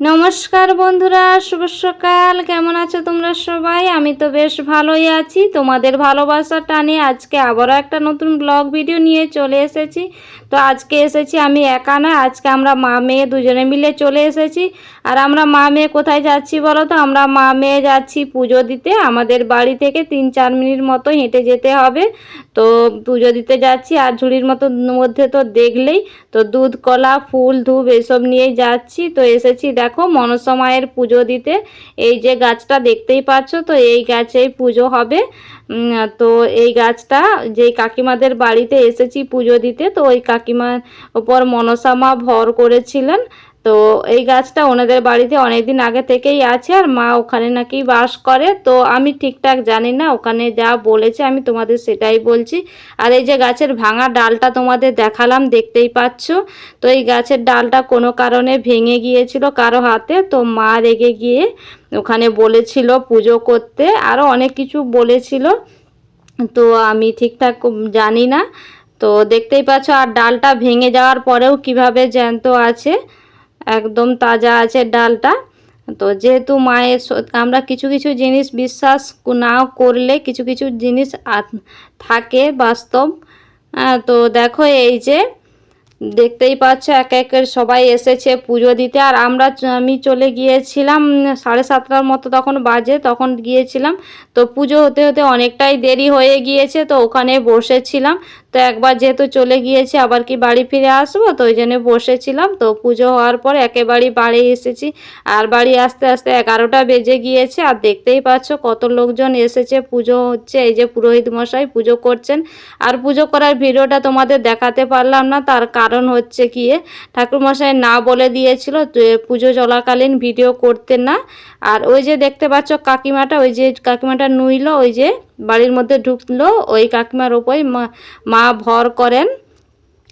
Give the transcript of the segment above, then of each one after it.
নমস্কার বন্ধুরা, শুভ সকাল। কেমন আছো তোমরা সবাই? আমি তো বেশ ভালোই আছি। তোমাদের ভালোবাসা টানে আজকে আবারও একটা নতুন ব্লগ ভিডিও নিয়ে চলে এসেছি। তো আজকে এসেছি আমি একা না, আজকে আমরা মা মেয়ে দুজনে মিলে চলে এসেছি। আর আমরা মা মেয়ে কোথায় যাচ্ছি বলো তো? আমরা মা মেয়ে যাচ্ছি পুজো দিতে। আমাদের বাড়ি থেকে তিন চার মিনিট মতো হেঁটে যেতে হবে। তো পুজো দিতে যাচ্ছি। আর ঝুড়ির মতো মধ্যে তো দেখলেই তো দুধ, কলা, ফুল, ধূপ এসব নিয়েই যাচ্ছি। তো এসেছি দেখো মনসমায়ের পুজো দিতে। এই যে গাছটা দেখতেই পাচ্ছ, তো এই গাছেই পুজো হবে। তো এই গাছটা, যেই কাকিমাদের বাড়িতে এসেছি পুজো দিতে, তো ওই কাকিমার ওপর মনসামা ভর করেছিলেন। তো এই গাছটা ওনাদের বাড়িতে অনেকদিন আগে থেকেই আছে আর মা ওখানে নাকি বাস করে। তো আমি ঠিকঠাক জানি না ওখানে যা বলেছে, আমি তোমাদের সেটাই বলছি। আর এই যে গাছের ভাঙা ডালটা তোমাদের দেখালাম, দেখতেই পাচ্ছ? তো এই গাছের ডালটা কোনো কারণে ভেঙে গিয়েছিল কারও হাতে। তো মা রেগে গিয়ে ওখানে বলেছিল পুজো করতে আরও অনেক কিছু বলেছিল। তো আমি ঠিকঠাক জানি না। তো দেখতেই পাচ্ছ, আর ডালটা ভেঙে যাওয়ার পরেও কীভাবে জ্যান্ত আছে। একদম তাজা আছে ডালটা। তো যেহেতু মায়ের আমরা কিছু কিছু জিনিস বিশ্বাস না করলে কিছু কিছু জিনিস থাকে বাস্তব। আহ, তো দেখো এই যে দেখতেই পাচ্ছ এক এক করে সবাই এসেছে পুজো দিতে। আর আমরা আমি চলে গিয়েছিলাম সাড়ে সাতটার মতো তখন বাজে তখন গিয়েছিলাম। তো পুজো হতে হতে অনেকটাই দেরি হয়ে গিয়েছে তো ওখানে বসেছিলাম। তো একবার যেহেতু চলে গিয়েছি, আবার কি বাড়ি ফিরে আসব? তো ওই জন্য বসেছিলাম। তো পুজো হওয়ার পর একেবারেই বাড়ি এসেছি। আর বাড়ি আসতে আসতে এগারোটা বেজে গিয়েছে। আর দেখতেই পাচ্ছ কত লোকজন এসেছে। পুজো হচ্ছে, এই যে পুরোহিত মশাই পুজো করছেন। আর পুজো করার ভিডিওটা তোমাদের দেখাতে পারলাম না। তার কারণ হচ্ছে কি ঠাকুরমশাই না বলে দিয়েছিল পুজো চলাকালীন ভিডিও করতে না। আর ওই যে দেখতে পাচ্ছ কাকিমাটা, ওই যে কাকিমাটা নুইলো, ওই যে বাড়ির মধ্যে ঢুকলো, ওই কাকিমার ওপরই মা- মা ভর করেন।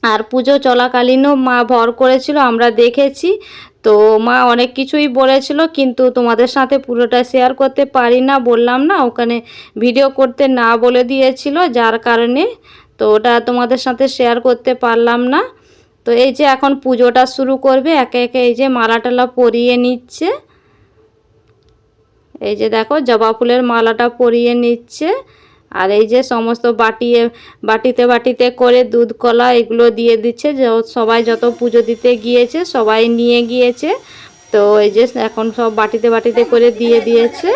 আর পুজো চলাকালীনও মা ভর করেছিল, আমরা দেখেছি। তো মা অনেক কিছুই বলেছিল, কিন্তু তোমাদের সাথে পুরোটা শেয়ার করতে পারি না, বললাম না, ওখানে ভিডিও করতে না বলে দিয়েছিল, যার কারণে তো ওটা তোমাদের সাথে শেয়ার করতে পারলাম না। তো এই যে এখন পুজোটা শুরু করবে, একে একে এই যে মালা টালা পরিয়ে নিচ্ছে। এই যে দেখো জবা ফুলের মালাটা পরিয়ে নিচ্ছে। আর এই যে সমস্ত বাটিয়ে, বাটিতে বাটিতে করে দুধ, কলা এগুলো দিয়ে দিচ্ছে। সবাই যত পুজো দিতে গিয়েছে সবাই নিয়ে গিয়েছে। তো এই যে এখন সব বাটিতে বাটিতে করে দিয়ে দিয়েছে।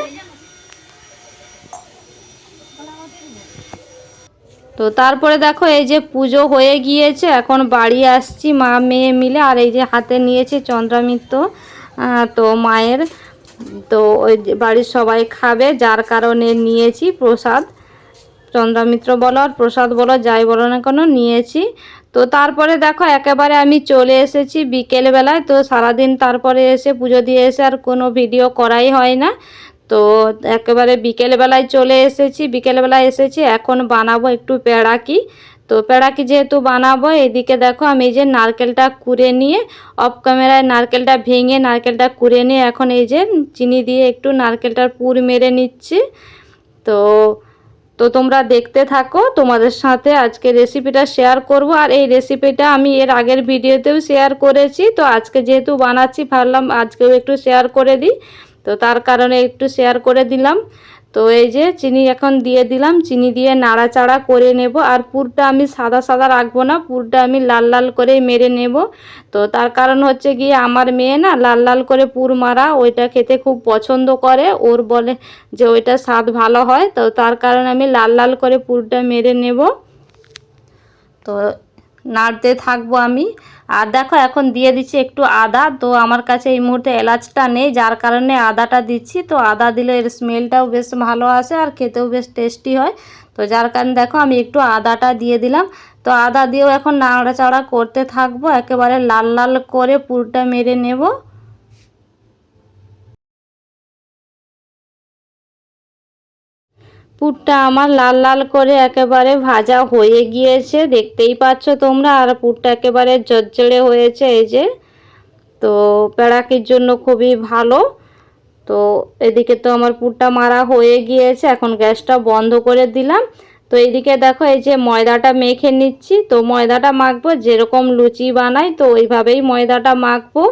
তো তারপরে দেখো এই যে পুজো হয়ে গিয়েছে, এখন বাড়ি আসছি মা মেয়ে মিলে। আর এই যে হাতে নিয়েছে চন্দ্রামিত্র তো মায়ের তো ওই বাড়ির সবাই খাবে, যার কারণে নিয়েছি প্রসাদ। চন্দ্রামিত্র বলো আর প্রসাদ বলো, যাই বলো না কেন, নিয়েছি। তো তারপরে দেখো, একেবারে আমি চলে এসেছি বিকেলবেলায়। তো সারাদিন তারপরে এসে পুজো দিয়ে এসে আর কোনো ভিডিও করাই হয় না। তো একেবারে বিকেলবেলায় চলে এসেছি, বিকেলবেলায় এসেছি। এখন বানাবো একটু পেড়াকি তো পেড়াকি যেহেতু বানাবো, এদিকে দেখো আমি এই যে নারকেলটা কুড়ে নিয়ে অফ ক্যামেরায় নারকেলটা ভেঙে নারকেলটা কুড়ে নিয়ে এখন এই যে চিনি দিয়ে একটু নারকেলটার পুর মেরে নিচ্ছি। তো তো তোমরা দেখতে থাকো, তোমাদের সাথে আজকে রেসিপিটা শেয়ার করব। আর এই রেসিপিটা আমি এর আগের ভিডিওতেও শেয়ার করেছি, তো আজকে যেহেতু বানাচ্ছি, ভাবলাম আজকেও একটু শেয়ার করে দিই। তো তার কারণে একটু শেয়ার করে দিলাম। তো এই যে চিনি এখন দিয়ে দিলাম, চিনি দিয়ে নাড়াচাড়া করে নেব। আর পুরটা আমি সাদা সাদা রাখব না, পুরটা আমি লাল লাল করে মেরে নেব। তো তার কারণ হচ্ছে গিয়ে আমার মেয়ে না লাল লাল করে পুর মারা, ওইটা খেতে খুব পছন্দ করে। ওর বলে যে ওইটা স্বাদ ভালো হয়, তো তার কারণে আমি লাল লাল করে পুরটা মেরে নেব। তো নাড়তে থাকব আমি। আর দেখো, এখন দিয়ে দিচ্ছি একটু আদা। তো আমার কাছে এই মুহূর্তে এলাচটা নেই, যার কারণে আদাটা দিচ্ছি। তো আদা দিলে এর স্মেলটাও বেশ ভালো আসে আর খেতেও বেশ টেস্টি হয়। তো যার কারণে দেখো, আমি একটু আদাটা দিয়ে দিলাম। তো আদা দিয়েও এখন নাড়াচাড়া করতে থাকব। একেবারে লাল লাল করে পুরটা মেরে নেব। পুরটা আমার লাল লাল করে একেবারে ভাজা হয়ে গিয়েছে, দেখতেই পাচ্ছ তোমরা, আর পুরটা একেবারে জর্জরে হয়েছে এই যে। তো প্যাড়াকির জন্য খুবই ভালো। তো এদিকে তো আমার পুরটা মারা হয়ে গিয়েছে, এখন গ্যাসটা বন্ধ করে দিলাম। তো এইদিকে দেখো, এই যে ময়দাটা মেখে নিচ্ছি। তো ময়দাটা মাখবো, যেরকম লুচি বানাই, তো ওইভাবেই ময়দাটা মাখবো,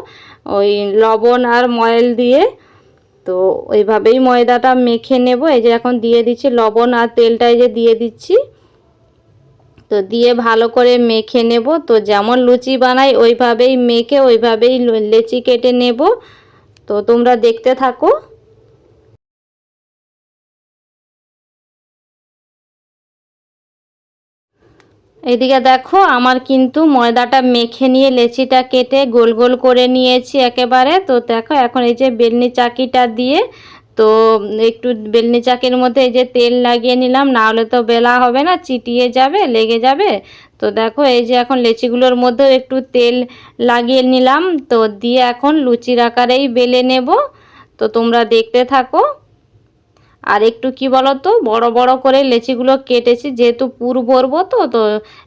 ওই লবণ আর ময়েল দিয়ে। তো ওইভাবেই ময়দাটা মেখে নেব। এই যে এখন দিয়ে দিচ্ছি লবণ আর তেলটা এই যে দিয়ে দিচ্ছি। তো দিয়ে ভালো করে মেখে নেব। তো যেমন লুচি বানাই, ওইভাবেই মেখে, ওইভাবেই লেচি কেটে নেব। তো তোমরা দেখতে থাকো। এদিকে দেখো, আমার কিন্তু ময়দাটা মেখে নিয়ে লেচিটা কেটে গোল গোল করে নিয়েছি একেবারে। তো দেখো, এখন এই যে বেলনি চাকিটা দিয়ে, তো একটু বেলনি চাকির মধ্যে এই যে তেল লাগিয়ে নিলাম না হলে তো বেলা হবে না, চিটিয়ে যাবে, লেগে যাবে। তো দেখো, এই যে এখন লেচিগুলোর মধ্যেও একটু তেল লাগিয়ে নিলাম, তো দিয়ে এখন লুচির আকারেই বেলে নেব। তো তোমরা দেখতে থাকো। আর একটু কি বলতো, বড় বড় করে লেচিগুলো কেটেছি, যেহেতু পুর ভরবো তো তো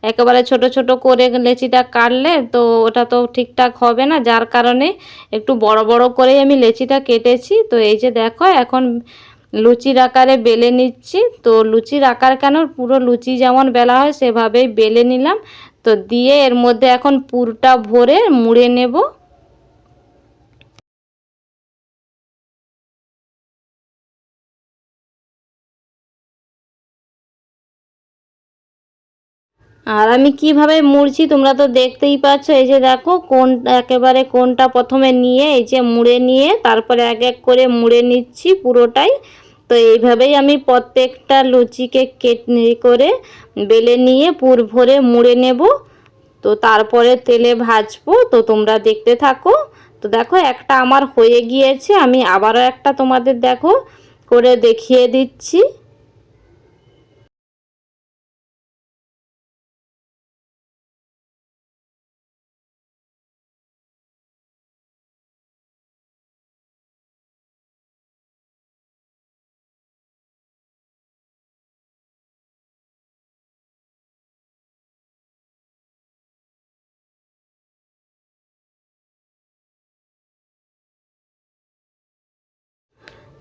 একেবারে ছোট ছোট করে লেচিটা কাটলে তো ওটা তো ঠিকঠাক হবে না, যার কারণে একটু বড় বড় করেই আমি লেচিটা কেটেছি। তো এই যে দেখো, এখন লুচির আকারে বেলে নিচ্ছি। তো লুচির আকার কেন, পুরো লুচি যেমন বেলা হয় সেভাবেই বেলে নিলাম। তো দিয়ে এর মধ্যে এখন পুরটা ভরে মুড়ে নেব। আর আমি কীভাবে মুড়ছি তোমরা তো দেখতেই পাচ্ছ, এই যে দেখো কোন, একেবারে কোনটা প্রথমে নিয়ে, এই যে মুড়ে নিয়ে, তারপরে এক এক করে মুড়ে নিচ্ছি পুরোটাই। তো এইভাবেই আমি প্রত্যেকটা লুচিকে কেটে করে বেলে নিয়ে পুর ভরে মুড়ে নেব। তো তারপরে তেলে ভাজবো, তো তোমরা দেখতে থাকো। তো দেখো একটা আমার হয়ে গিয়েছে, আমি আবারও একটা তোমাদের দেখো, করে দেখিয়ে দিচ্ছি।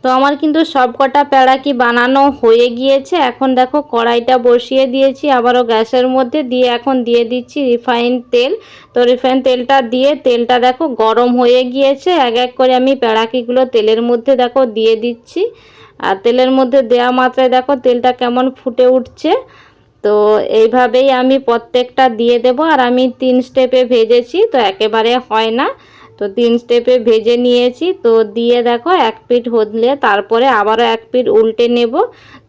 তো আমার কিন্তু সব কটা প্যাড়াকি বানানো হয়ে গিয়েছে? এখন দেখো কড়াইটা বসিয়ে দিয়েছি, আবারও গ্যাসের মধ্যে দিয়ে এখন দিয়ে দিচ্ছি রিফাইন তেল। তো রিফাইন তেলটা দিয়ে তেলটা দেখো গরম হয়ে গিয়েছে, এক এক করে আমি প্যাড়াকিগুলো তেলের মধ্যে দেখো দিয়ে দিচ্ছি। আর তেলের মধ্যে দেওয়া মাত্রায় দেখো তেলটা কেমন ফুটে উঠছে। তো এইভাবেই আমি প্রত্যেকটা দিয়ে দেব, আর আমি তিন স্টেপে ভেজেছি, তো একেবারে হয় না। তো তিন স্টেপে ভেজে নিয়েছি। তো দিয়ে দেখো এক পিঠ হদলে তারপরে আবারও এক পিঠ উল্টে নেব।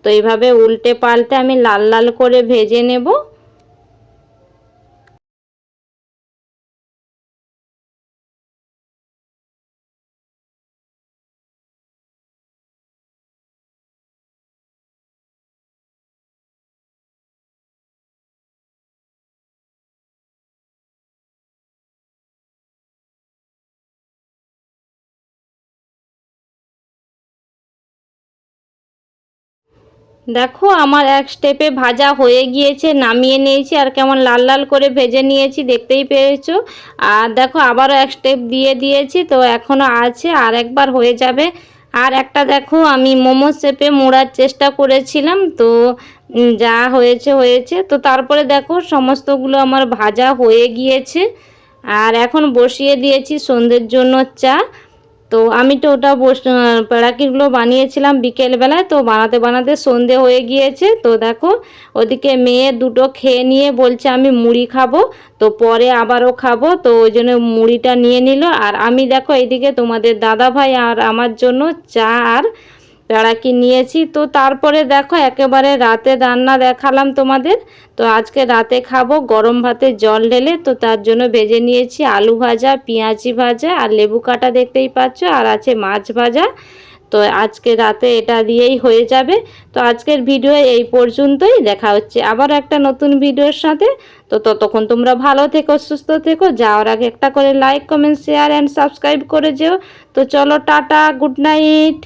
তো এইভাবে উল্টে পাল্টে আমি লাল লাল করে ভেজে নেব। দেখো, আমার এক স্টেপে ভাজা হয়ে গিয়েছে, নামিয়ে নিয়েছি আর কেমন লাল লাল করে ভেজে নিয়েছি, দেখতেই পেরেছ আর দেখো, আবারও এক স্টেপ দিয়ে দিয়েছি, তো এখনও আছে, আর একবার হয়ে যাবে। আর একটা দেখো, আমি মোমো শেপে মোড়ার চেষ্টা করেছিলাম, তো যা হয়েছে হয়েছে। তো তারপরে দেখো, সমস্তগুলো আমার ভাজা হয়ে গিয়েছে। আর এখন বসিয়ে দিয়েছি সন্ধ্যের জন্য চা। তো আমি তো ওটা বস প্যাড়াকিগুলো বানিয়েছিলাম বিকেলবেলায়, তো বানাতে বানাতে সন্ধে হয়ে গিয়েছে। তো দেখো, ওদিকে মেয়ে দুটো খেয়ে নিয়ে বলছে আমি মুড়ি খাব, তো পরে আবারও খাব, তো ওই জন্য মুড়িটা নিয়ে নিল। আর আমি দেখো এদিকে তোমাদের দাদা ভাই আর আমার জন্য চা আর পেড়াকি নিয়েছি। তো তারপরে দেখো, একেবারে রাতে রান্না দেখালাম তোমাদের। তো আজকে রাতে খাব গরম ভাতে জল ঢেলে। তো তার জন্য ভেজে নিয়েছি আলু ভাজা, পেঁয়াজি ভাজা আর লেবু কাটা দেখতেই পাচ্ছ, আর আছে মাছ ভাজা। তো আজকে রাতে এটা দিয়েই হয়ে যাবে। তো আজকের ভিডিও এই পর্যন্তই। দেখা হচ্ছে আবার একটা নতুন ভিডিওর সাথে। তো ততক্ষণ তোমরা ভালো থেকো, সুস্থ থেকো। যাওয়ার আগে একটা করে like comment share and subscribe করে যেও। তো চলো টাটা গুড নাইট